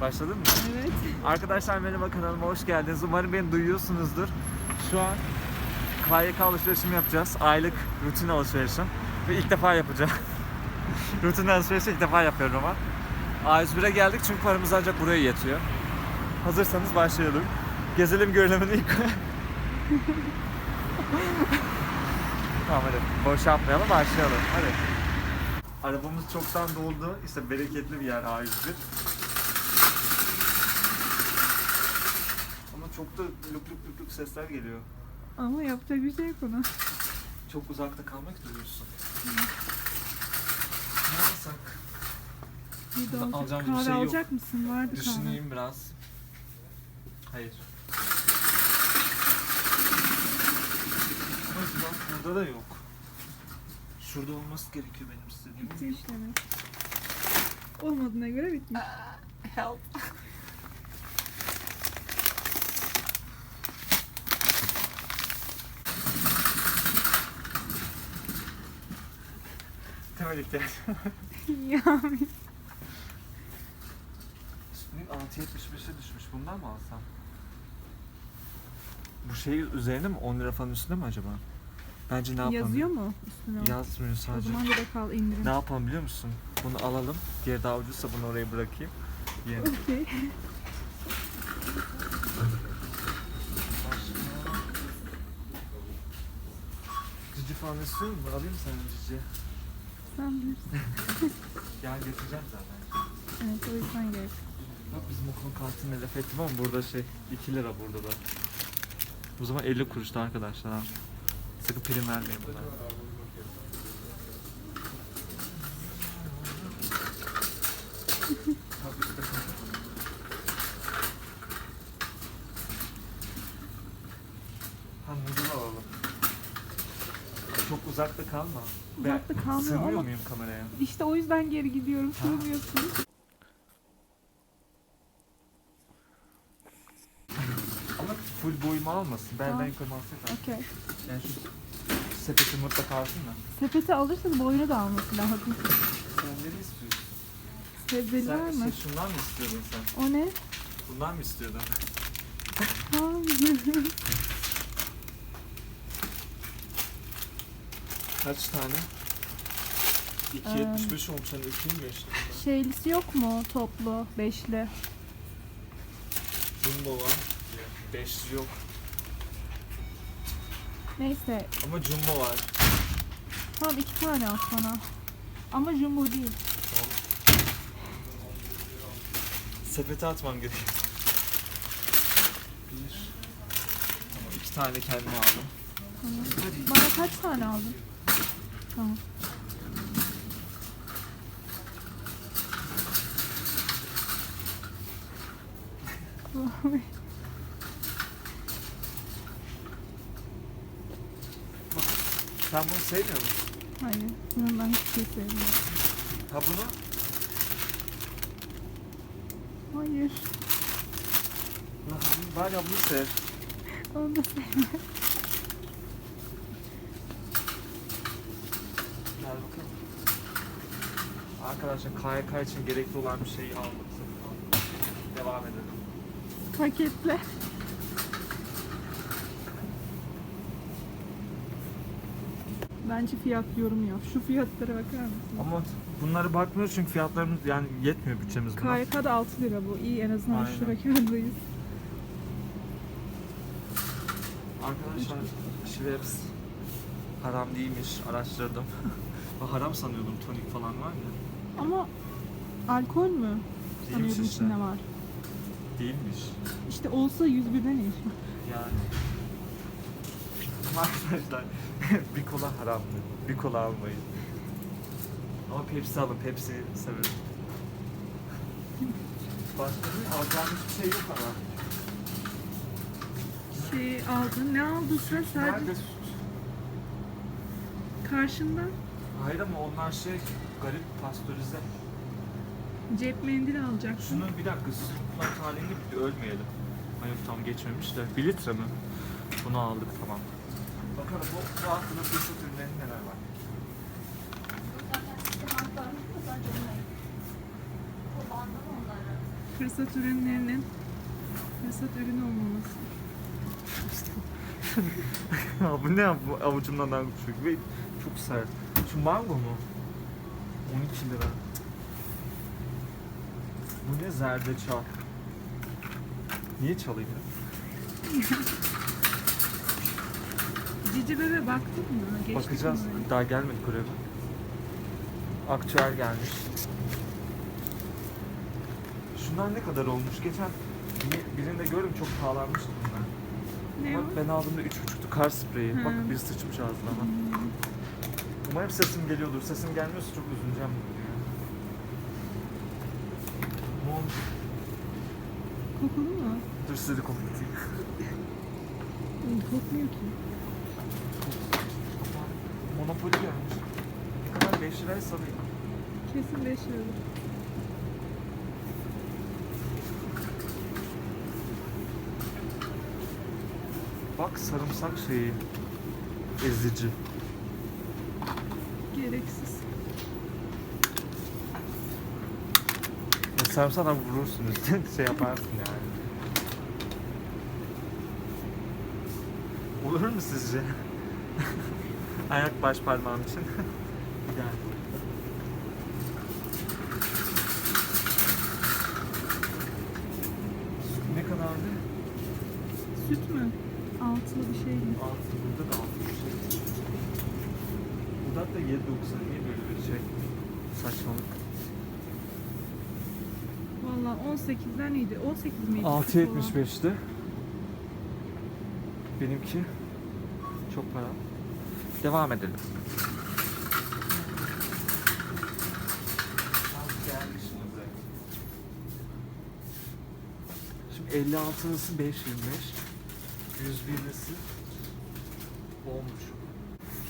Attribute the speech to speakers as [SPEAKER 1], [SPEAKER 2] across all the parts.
[SPEAKER 1] Başladın mı?
[SPEAKER 2] Evet.
[SPEAKER 1] Arkadaşlar merhaba kanalıma hoş geldiniz. Umarım beni duyuyorsunuzdur. Şu an KYK alışverişimi yapacağız. Aylık rutin alışverişim. Ve ilk defa yapacağım. rutin alışverişi ilk defa yapıyorum ama. A101'e geldik çünkü paramız ancak buraya yetiyor. Hazırsanız başlayalım. Gezelim görelim'in ilk... tamam hadi. Boş yapmayalım başlayalım. Hadi. Arabamız çoktan doldu. İşte bereketli bir yer A101. Çok da luk luk luk luk sesler geliyor.
[SPEAKER 2] Ama yapacak bir şey yok ona.
[SPEAKER 1] Çok uzakta kalmak istiyorsun. Ne alsak?
[SPEAKER 2] Bir de
[SPEAKER 1] Alacağım bir
[SPEAKER 2] Kahve
[SPEAKER 1] şey yok.
[SPEAKER 2] alacak mısın? Vardı kahve.
[SPEAKER 1] Düşüneyim biraz. Hayır. Ama bak burada da yok. Şurada olması gerekiyor benim istediğim.
[SPEAKER 2] Bitti işlemi. Olmadığına göre bitmiş.
[SPEAKER 1] Help. Temel ihtiyaç.
[SPEAKER 2] ya
[SPEAKER 1] Üstünün 6.75'e düşmüş. Bundan mı alsam? Bu şey üzerine mi? 10 lira falan üstünde mi acaba? Bence ne yapalım?
[SPEAKER 2] yazıyor mu üstüne? o?
[SPEAKER 1] Yazmıyor
[SPEAKER 2] O
[SPEAKER 1] sadece.
[SPEAKER 2] zaman direkt al indirim.
[SPEAKER 1] Ne yapalım biliyor musun? Bunu alalım. Diğer daha ucuzsa bunu oraya bırakayım. Yeni.
[SPEAKER 2] Okey.
[SPEAKER 1] Cici falan istiyor musun? Alayım mı sana cici?
[SPEAKER 2] Sen bilirsin.
[SPEAKER 1] Gel getireceğim zaten.
[SPEAKER 2] Evet o yüzden gerek.
[SPEAKER 1] Bak bizim okulun kantinine laf ettim ama burada şey 2 lira burada da. O zaman 50 kuruştu arkadaşlar ha. Sakın prim vermeyin buna. Ha noodle alalım. Çok uzakta kalma.
[SPEAKER 2] Uzakta kalmıyor
[SPEAKER 1] Sığmıyor
[SPEAKER 2] ama-
[SPEAKER 1] muyum kameraya?
[SPEAKER 2] İşte o yüzden geri gidiyorum. Sığmıyorsun.
[SPEAKER 1] Ama full boyumu almasın. Benden
[SPEAKER 2] Tamam.
[SPEAKER 1] yukarı alsak
[SPEAKER 2] Okey.
[SPEAKER 1] Yani şu sepeti mutlaka alsın da.
[SPEAKER 2] Sepeti alırsanız boyunu da alması lazım.
[SPEAKER 1] Sen ne istiyorsun?
[SPEAKER 2] Sebzeli var
[SPEAKER 1] Sen şundan mı istiyordun sen?
[SPEAKER 2] O ne?
[SPEAKER 1] Bundan mı istiyordun?
[SPEAKER 2] Hayır.
[SPEAKER 1] Kaç tane?
[SPEAKER 2] Ee,
[SPEAKER 1] 2.75 olmuş hani 2 mi bunlar?
[SPEAKER 2] Şeylisi yok mu toplu? Beşli.
[SPEAKER 1] Jumbo var. 5 yok.
[SPEAKER 2] Neyse.
[SPEAKER 1] Ama jumbo var.
[SPEAKER 2] Tamam iki tane al sana. Ama jumbo değil.
[SPEAKER 1] Tamam. Sepete atmam gerek. Bir. Tamam iki tane kendime aldım.
[SPEAKER 2] Tamam. Bana kaç tane aldın? Tamam.
[SPEAKER 1] Sen bunu sevmiyor musun?
[SPEAKER 2] Hayır. Bunun ben hiçbir şey sevmiyorum.
[SPEAKER 1] Ha bunu?
[SPEAKER 2] Hayır.
[SPEAKER 1] Lan Bari bunu sev.
[SPEAKER 2] Onu da sevmiyorum.
[SPEAKER 1] Gel bakalım. Arkadaşlar KYK için gerekli olan bir şeyi satın aldık. Devam edelim.
[SPEAKER 2] Paketle. Bence fiyat yorum yap. Şu fiyatlara bakar mısın?
[SPEAKER 1] Ama bunlara bakmıyoruz çünkü fiyatlarımız yani yetmiyor bütçemiz buna.
[SPEAKER 2] KYK'da 6 lira bu. İyi en azından
[SPEAKER 1] Aynen.
[SPEAKER 2] şura kârdayız.
[SPEAKER 1] Arkadaşlar Schweppes haram değilmiş araştırdım. Haram sanıyordum tonik falan var ya.
[SPEAKER 2] Ama alkol mü?
[SPEAKER 1] Değilmiş
[SPEAKER 2] Sanıyordum
[SPEAKER 1] işte.
[SPEAKER 2] içinde var.
[SPEAKER 1] Değilmiş.
[SPEAKER 2] İşte olsa 101'den iyi.
[SPEAKER 1] Yani. Arkadaşlar bir kola haramdır. Bir kola almayın. Ama Pepsi alın. Pepsi severim. Başka bir alacağım hiçbir şey yok ama.
[SPEAKER 2] Şey aldın. Ne aldın sen? Sadece
[SPEAKER 1] Nerede
[SPEAKER 2] karşında
[SPEAKER 1] Hayır ama onlar şey garip pastörize.
[SPEAKER 2] cep mendili alacaksın.
[SPEAKER 1] Şunu bir dakika sütler tarihini bir ölmeyelim. Hayır tam geçmemiş de. 1 litre mi? Bunu aldık tamam. Bakalım bu, bu hakkında fırsat ürünlerinin neler var?
[SPEAKER 3] Bunlar.
[SPEAKER 2] Fırsat ürünlerinin fırsat ürünü olmaması.
[SPEAKER 1] Bu ne avucumdan daha küçük ve çok sert. Şu mango mu? 12 lira. Bu ne zerdeçal? Niye çalayım ya?
[SPEAKER 2] Cici bebe baktın mı? Geçtik
[SPEAKER 1] Bakacağız.
[SPEAKER 2] mi?
[SPEAKER 1] Daha gelmedi buraya. Aktüel gelmiş. Şunlar ne kadar olmuş? Geçen bir- birinde gördüm çok pahalanmıştı bunlar.
[SPEAKER 2] Ne o?
[SPEAKER 1] Bak ben aldığımda 3,5'tu kar spreyi.
[SPEAKER 2] Hı.
[SPEAKER 1] Bak bir sıçmış ağzına. Umarım sesim geliyordur. Sesim gelmiyorsa çok üzüleceğim. Ne olmuş?
[SPEAKER 2] Kokulu mu?
[SPEAKER 1] Dur size de koklatayım.
[SPEAKER 2] Kokmuyor ki.
[SPEAKER 1] Monopoly gelmiş. Ne kadar 5 liraya salayım.
[SPEAKER 2] Kesin 5 lira.
[SPEAKER 1] Bak sarımsak şeyi. Ezici.
[SPEAKER 2] Gereksiz.
[SPEAKER 1] Ya sarımsakla vurursun üstüne şey yaparsın yani. Olur mu sizce? Ayak baş parmağım için. Gel. Ne kadardı?
[SPEAKER 2] Süt mü? Altılı bir şey mi?
[SPEAKER 1] Altı burada da. Burada da 7.90 niye böyle bir şey? Saçmalık.
[SPEAKER 2] Valla 18'den iyiydi. 18 miydi?
[SPEAKER 1] 6.75'ti. Benimki çok para. Devam edelim. Şimdi 56'lısı 5.25. 101'lisi 10.5.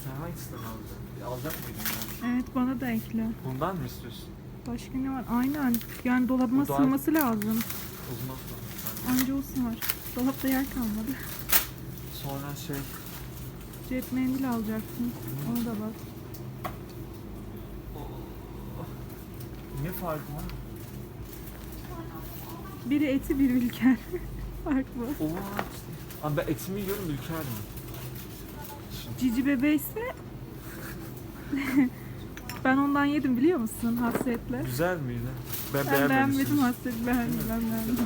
[SPEAKER 1] Sen hangisinden alacaksın? Alacak mıydın yani?
[SPEAKER 2] Evet bana da ekle.
[SPEAKER 1] Bundan mı istiyorsun?
[SPEAKER 2] Başka ne var? Aynen. Yani dolabıma
[SPEAKER 1] Bu daha-
[SPEAKER 2] sığması lazım.
[SPEAKER 1] O zaman sonra.
[SPEAKER 2] Anca o sığar. Dolapta yer kalmadı.
[SPEAKER 1] Sonra şey
[SPEAKER 2] Cep mendil alacaksın. Onu da bak.
[SPEAKER 1] ne farkı var?
[SPEAKER 2] Biri eti biri ülker. Fark bu.
[SPEAKER 1] Oha. Abi ben etimi yiyorum ülker mi?
[SPEAKER 2] Cici bebe ise ben ondan yedim biliyor musun hasretle.
[SPEAKER 1] Güzel miydi? Ben,
[SPEAKER 2] Ben
[SPEAKER 1] beğenmedim.
[SPEAKER 2] beğenmedim beğendim ben beğendim.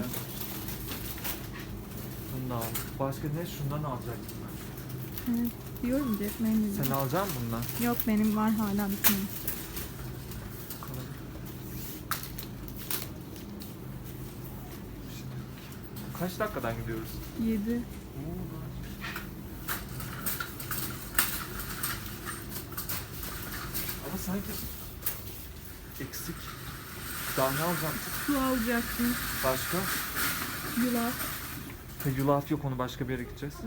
[SPEAKER 1] Bunu da aldım. Başka ne? Şundan alacaktım ben.
[SPEAKER 2] Evet, diyorum cep mendil.
[SPEAKER 1] Sen alacaksın mı bundan?
[SPEAKER 2] Yok benim var hala bitmemiş.
[SPEAKER 1] Kaç dakikadan gidiyoruz?
[SPEAKER 2] 7.
[SPEAKER 1] Ama sanki eksik. Daha ne alacaktık?
[SPEAKER 2] Su alacaksın.
[SPEAKER 1] Başka?
[SPEAKER 2] Yulaf.
[SPEAKER 1] Ha, yulaf yok onu başka bir yere gideceğiz.
[SPEAKER 2] Ee,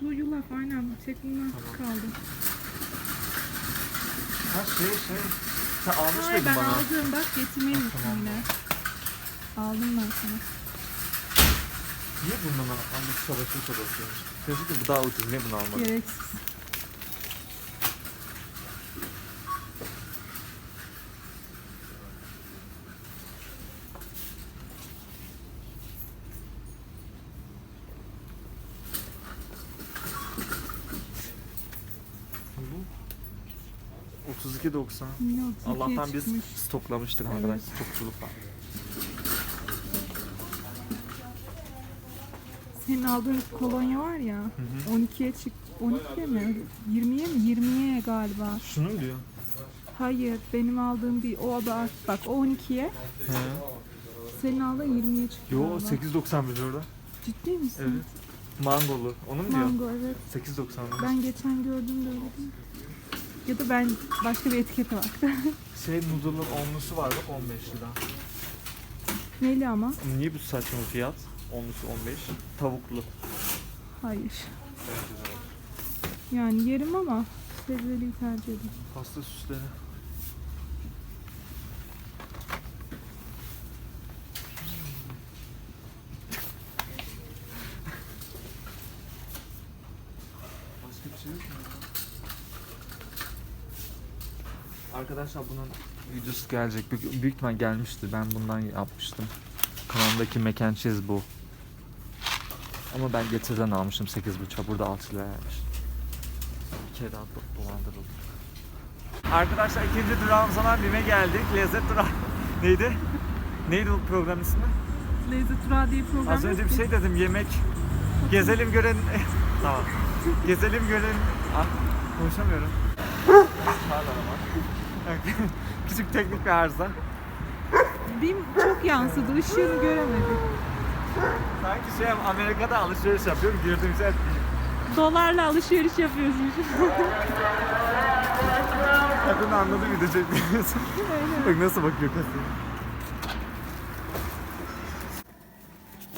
[SPEAKER 2] su yulaf aynen. Tek bundan
[SPEAKER 1] Tamam.
[SPEAKER 2] kaldı.
[SPEAKER 1] Ha şey şey. Sen almış
[SPEAKER 2] Hayır
[SPEAKER 1] mıydın
[SPEAKER 2] ben
[SPEAKER 1] bana?
[SPEAKER 2] aldım bak getirmeyi unuttum
[SPEAKER 1] tamam.
[SPEAKER 2] yine. Aldım ben sana.
[SPEAKER 1] Niye bundan almış savaşın savaşıyormuş? Ki bu daha ucuz. Niye bunu almadın?
[SPEAKER 2] Gereksiz.
[SPEAKER 1] Bu 32.90.
[SPEAKER 2] Yine 32'ye
[SPEAKER 1] Allah'tan biz
[SPEAKER 2] çıkmış.
[SPEAKER 1] stoklamıştık
[SPEAKER 2] Evet.
[SPEAKER 1] arkadaşlar. Stokçuluk var.
[SPEAKER 2] Senin aldığın kolonya var ya
[SPEAKER 1] Hı hı.
[SPEAKER 2] 12'ye çık 12'ye mi? 20'ye mi? 20'ye galiba.
[SPEAKER 1] Şunu mu diyor?
[SPEAKER 2] Hayır benim aldığım bir o da bak o 12'ye
[SPEAKER 1] He.
[SPEAKER 2] senin aldığın 20'ye çıktı.
[SPEAKER 1] Yo
[SPEAKER 2] galiba.
[SPEAKER 1] 8.91 orada.
[SPEAKER 2] Ciddi misin?
[SPEAKER 1] Evet. Mangolu. Onu mu diyor?
[SPEAKER 2] Mango evet.
[SPEAKER 1] 8.91.
[SPEAKER 2] Ben geçen gördüm de öyle değil. Ya da ben başka bir etikete baktım.
[SPEAKER 1] Şey noodle'ın onlusu var bak 15 lira.
[SPEAKER 2] Neyli ama?
[SPEAKER 1] Niye bu saçma fiyat? Onlusu 15. Tavuklu.
[SPEAKER 2] Hayır. Yani yerim ama sebzeliyi tercih ederim.
[SPEAKER 1] Pasta süsleri. Başka bir şey yok mu ya? Arkadaşlar bunun videosu gelecek. Büyük, büyük ihtimal gelmişti. Ben bundan yapmıştım. Kanalımdaki mac and cheese bu. Ama ben getirden almışım 8.5'a. Burada 6 liraymış. Bir kere daha do- dolandırıldım. Arkadaşlar ikinci durağımız olan BİM'e geldik. Lezzet durağı. Neydi? Neydi bu program ismi?
[SPEAKER 2] Lezzet Durağı diye program
[SPEAKER 1] Az önce bir şey dedim yemek. Gezelim görelim. tamam. Gezelim görelim. Ah, konuşamıyorum. Pardon ama. Küçük teknik bir arıza.
[SPEAKER 2] Bim çok yansıdı. ışığını göremedik.
[SPEAKER 1] Sanki şey Amerika'da alışveriş yapıyorum. Girdiğimiz yer
[SPEAKER 2] Dolarla alışveriş yapıyorsun.
[SPEAKER 1] Kadın anladı video çekmiyorsun. Bak nasıl bakıyor kasaya.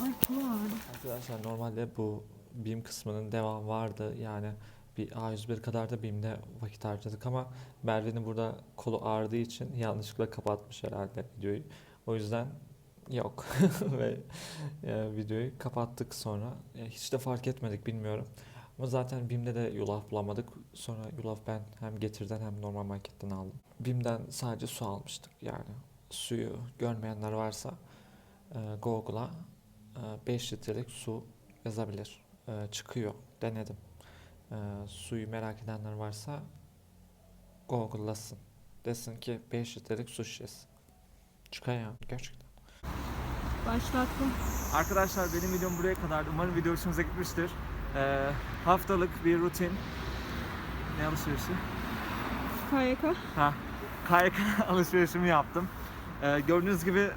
[SPEAKER 2] Ay ağır.
[SPEAKER 3] Arkadaşlar normalde bu BİM kısmının devam vardı. Yani bir A101 kadar da BİM'de vakit harcadık ama Merve'nin burada kolu ağrıdığı için yanlışlıkla kapatmış herhalde videoyu. O yüzden yok ve e, videoyu kapattık sonra. E, hiç de fark etmedik bilmiyorum. Ama zaten BİM'de de yulaf bulamadık. Sonra yulaf ben hem getirden hem normal marketten aldım. BİM'den sadece su almıştık yani. Suyu görmeyenler varsa e, Google'a 5 litrelik su yazabilir. Ee, çıkıyor. Denedim. Ee, suyu merak edenler varsa Google'lasın. Desin ki 5 litrelik su şişesi. Çıkıyor ya gerçekten.
[SPEAKER 2] Başlattım.
[SPEAKER 1] Arkadaşlar benim videom buraya kadar. Umarım video hoşunuza gitmiştir. Ee, haftalık bir rutin. Ne alışverişi?
[SPEAKER 2] KYK.
[SPEAKER 1] Ha, KYK alışverişimi yaptım. Ee, gördüğünüz gibi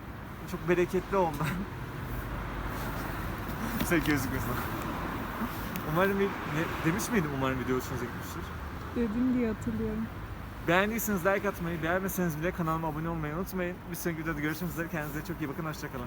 [SPEAKER 1] çok bereketli oldu. Sen gözüküyorsun. Umarım ne, demiş miydim umarım video hoşunuza gitmiştir.
[SPEAKER 2] Dedim diye hatırlıyorum.
[SPEAKER 1] Beğendiyseniz like atmayı, beğenmeseniz bile kanalıma abone olmayı unutmayın. Bir sonraki videoda görüşmek üzere. Kendinize çok iyi bakın. Hoşçakalın.